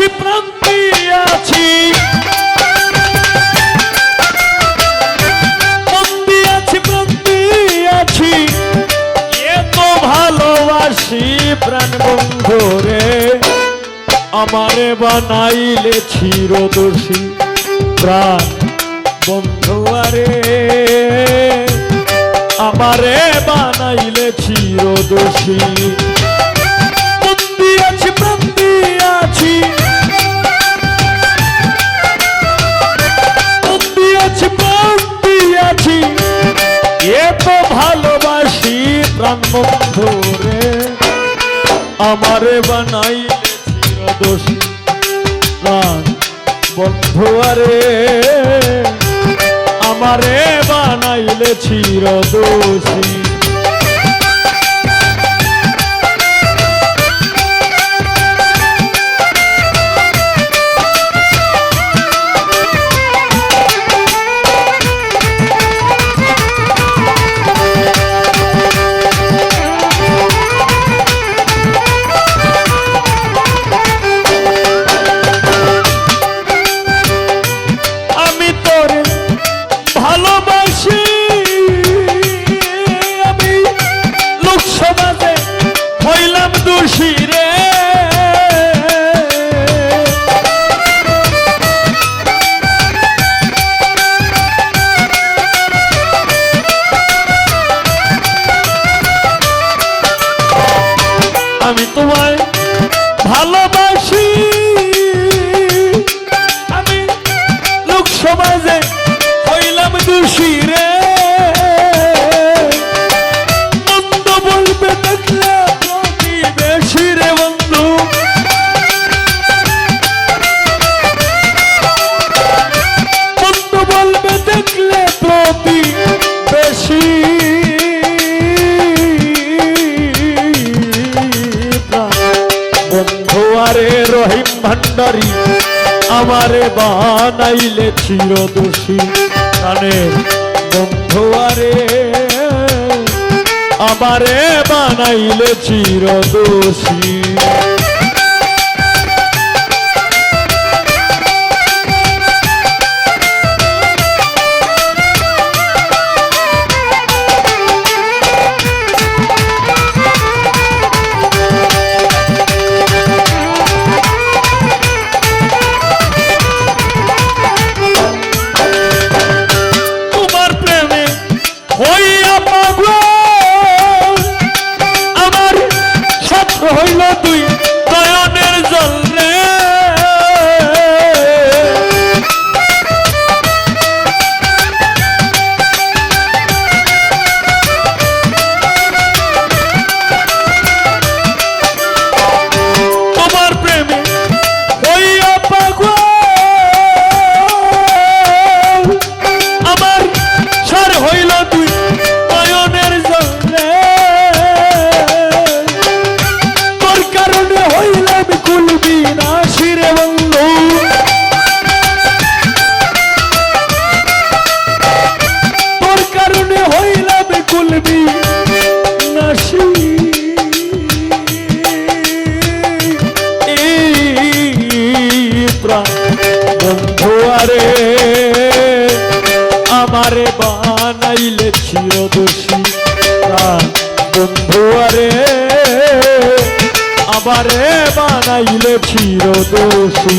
আছি, প্রান্তি আছি। বন্দি আছি, প্রান্তি আছি। এত ভালোবাসি প্রাণ বন্ধু রে। আমারে বানাইলে চিরদোষী প্রাণ বন্ধু আরে। আমারে বানাইলে চিরদোষী। বন্দি আছি বন্দি আছি। ভালোবাসি প্রাণ বন্ধুরে আমারে বানাই চিরদোষী প্রাণ বন্ধু আরে। আমারে বানাইলে চিরদোষী। ভালোবাসি আমারে বানাইলে চিরদোষী। কানে বন্ধু আরে আমারে বানাইলে চিরদোষী। হইল তুই দয়ানের জল বন্ধু আরে আমারে বানাইলে চিরদোষী বন্ধু আরে আমারে বানাইলে চিরদোষী।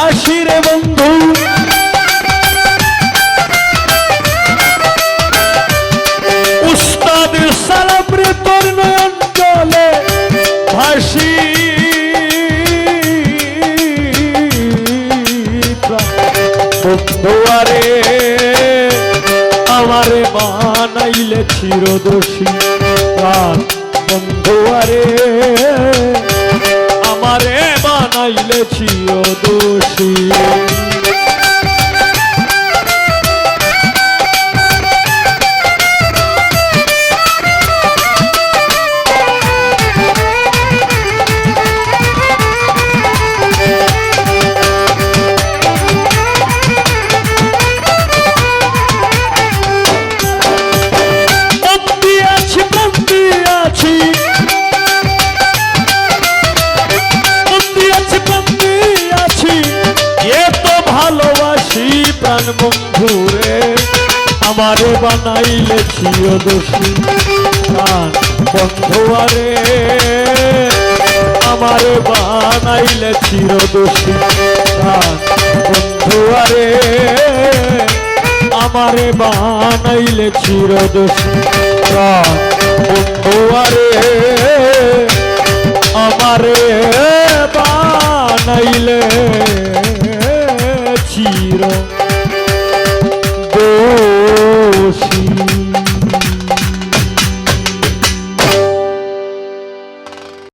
ভাসি রে বন্ধু। উস্তাদ সালাম রে তোর নয়ন জলে ভাসি। বন্ধু, আরে, আমারে চিরদোষী বন্ধু বানাইলে চিরদোষী বন্দি বন্ধুরে আমারে বানাইলে চির দোষী। প্রাণ বন্ধু আরে, আমারে বানাইলে চির দোষী। প্রাণ বন্ধু আরে, আমারে বানাইলে চিরদোষী প্রাণ বন্ধু আরে, আমারে বানাইলে